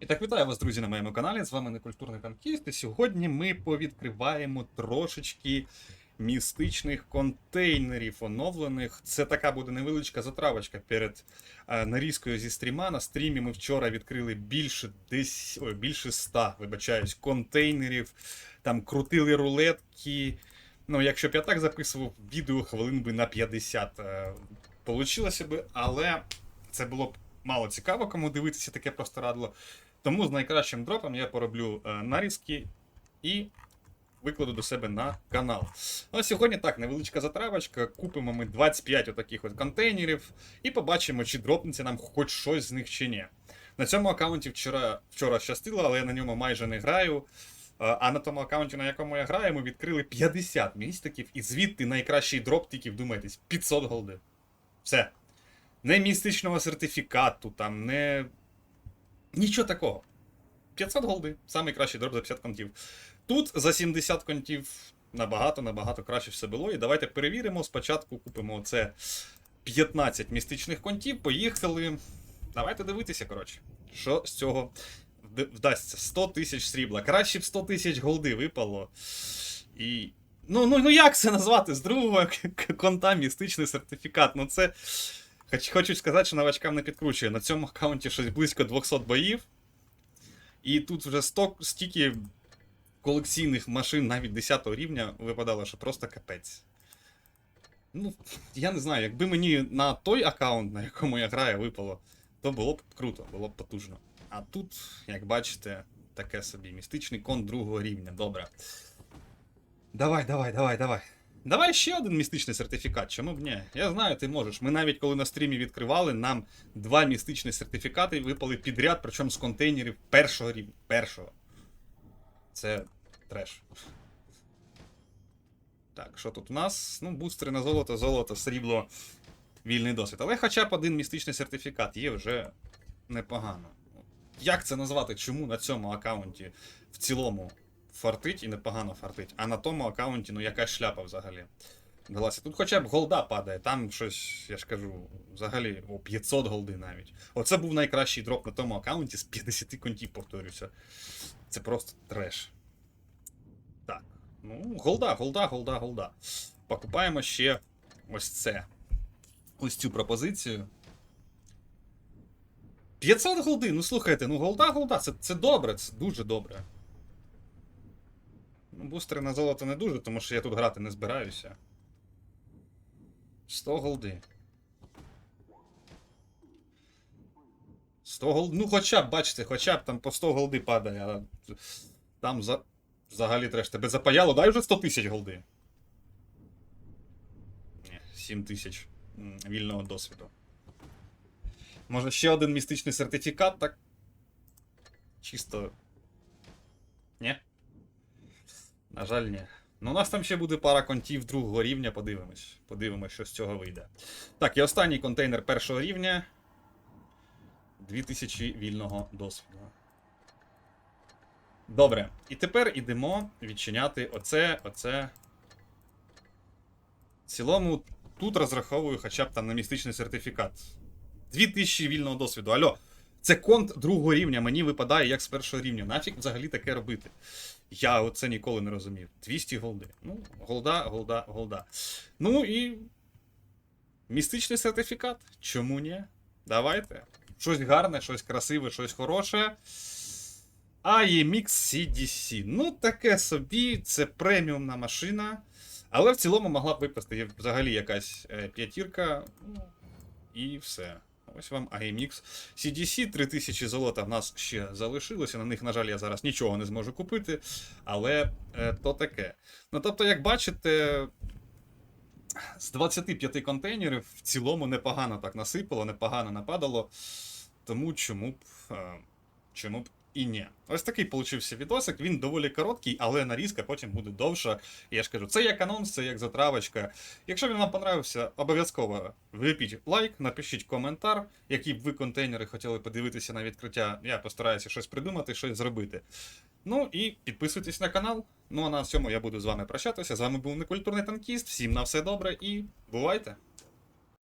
І так, вітаю вас, друзі, на моєму каналі. З вами Некультурний танкіст. І сьогодні ми повідкриваємо трошечки містичних контейнерів оновлених. Це така буде невеличка затравочка перед е, нарізкою зі стріма. На стрімі ми вчора відкрили більше десь ой, більше ста, вибачаюсь, контейнерів. Там крутили рулетки. Ну, якщо б я так записував, відео хвилин би на 50 е, получилося би, але це було б мало цікаво, кому дивитися таке просто радло. Тому з найкращим дропом я пороблю е, нарізки і викладу до себе на канал. Ну, сьогодні так, невеличка затравочка. Купимо ми 25 отаких от контейнерів і побачимо, чи дропнеться нам хоч щось з них чи ні. На цьому аккаунті вчора, вчора щастило, але я на ньому майже не граю. Е, А на тому аккаунті, на якому я граю, ми відкрили 50 містиків, і звідти найкращий дроп, тільки вдумайтесь, 500 голди. Все. Не містичного сертифікату, там, не Нічого такого. 500 голди, самий кращий дроп за 50 контів. Тут за 70 контів набагато-набагато краще все було. І давайте перевіримо. Спочатку купимо оце 15 містичних контів. Поїхали. Давайте дивитися, коротше. Що з цього вдасться? 100 тисяч срібла. Краще б 100 тисяч голди випало. І. Ну, ну, ну як це назвати? З другого конта містичний сертифікат. Ну це. Хоч, хочу сказати, що новачкам не підкручує. На цьому аккаунті щось близько 200 боїв. І тут вже 100, стільки колекційних машин навіть 10 рівня випадало, що просто капець. Ну, я не знаю, якби мені на той аккаунт, на якому я граю, випало, то було б круто, було б потужно. А тут, як бачите, таке собі містичний кон другого рівня. Добре. Давай, давай, давай, давай. Давай ще один містичний сертифікат, чому б ні? Я знаю, ти можеш. Ми навіть коли на стрімі відкривали, нам два містичні сертифікати випали підряд, причому з контейнерів першого рівня. Першого. Це треш. Так, що тут у нас? Ну, бустери на золото, золото, срібло, вільний досвід. Але хоча б один містичний сертифікат є вже непогано. Як це назвати? Чому на цьому аккаунті в цілому фартить і непогано фартить, а на тому аккаунті, ну якась шляпа взагалі. Далася. Тут хоча б голда падає, там щось, я ж кажу, взагалі о 500 голди навіть. Оце був найкращий дроп на тому аккаунті з 50 контів, повторюся. Це просто треш. Так. Ну, голда, голда, голда, голда. Покупаємо ще ось це. Ось цю пропозицію. 500 голди, ну слухайте, ну голда, голда, це, це добре, це дуже добре. Ну, бустери на золото не дуже, тому що я тут грати не збираюся. 100 голди. 100 голди. Ну, хоча б, бачите, хоча б там по 100 голди падає, а там за... взагалі треш. Тебе запаяло, дай вже 100 тисяч голди. Ні, 7 тисяч вільного досвіду. Може ще один містичний сертифікат, так. Чисто. Ні? На жаль, ні. Ну, у нас там ще буде пара контів другого рівня, подивимось. Подивимось, що з цього вийде. Так, і останній контейнер першого рівня. 2000 вільного досвіду. Добре. І тепер ідемо відчиняти оце, оце. В цілому, тут розраховую хоча б там на містичний сертифікат. 2000 вільного досвіду. Алло, це конт другого рівня, мені випадає як з першого рівня. Нафіг взагалі таке робити? Я оце ніколи не розумів. 200 голди. Ну, голда, голда, голда. Ну і. Містичний сертифікат. Чому ні? Давайте. Щось гарне, щось красиве, щось хороше. AEMX CDC. Ну, таке собі, це преміумна машина. Але в цілому могла б випасти взагалі якась е, п'ятірка. Ну, і все. Ось вам AMX CDC 3000 золота в нас ще залишилося. На них, на жаль, я зараз нічого не зможу купити. Але е, то таке. Ну, тобто, як бачите, з 25 контейнерів в цілому непогано так насипало, непогано нападало. Тому чому б, е, чому б і ні. Ось такий получився відосик. Він доволі короткий, але нарізка потім буде довша. Я ж кажу, це як анонс, це як затравочка. Якщо він вам понравився, обов'язково вліпіть лайк, напишіть коментар, які б ви контейнери хотіли подивитися на відкриття. Я постараюся щось придумати, щось зробити. Ну і підписуйтесь на канал. Ну а на цьому я буду з вами прощатися. З вами був некультурний танкіст. Всім на все добре і бувайте!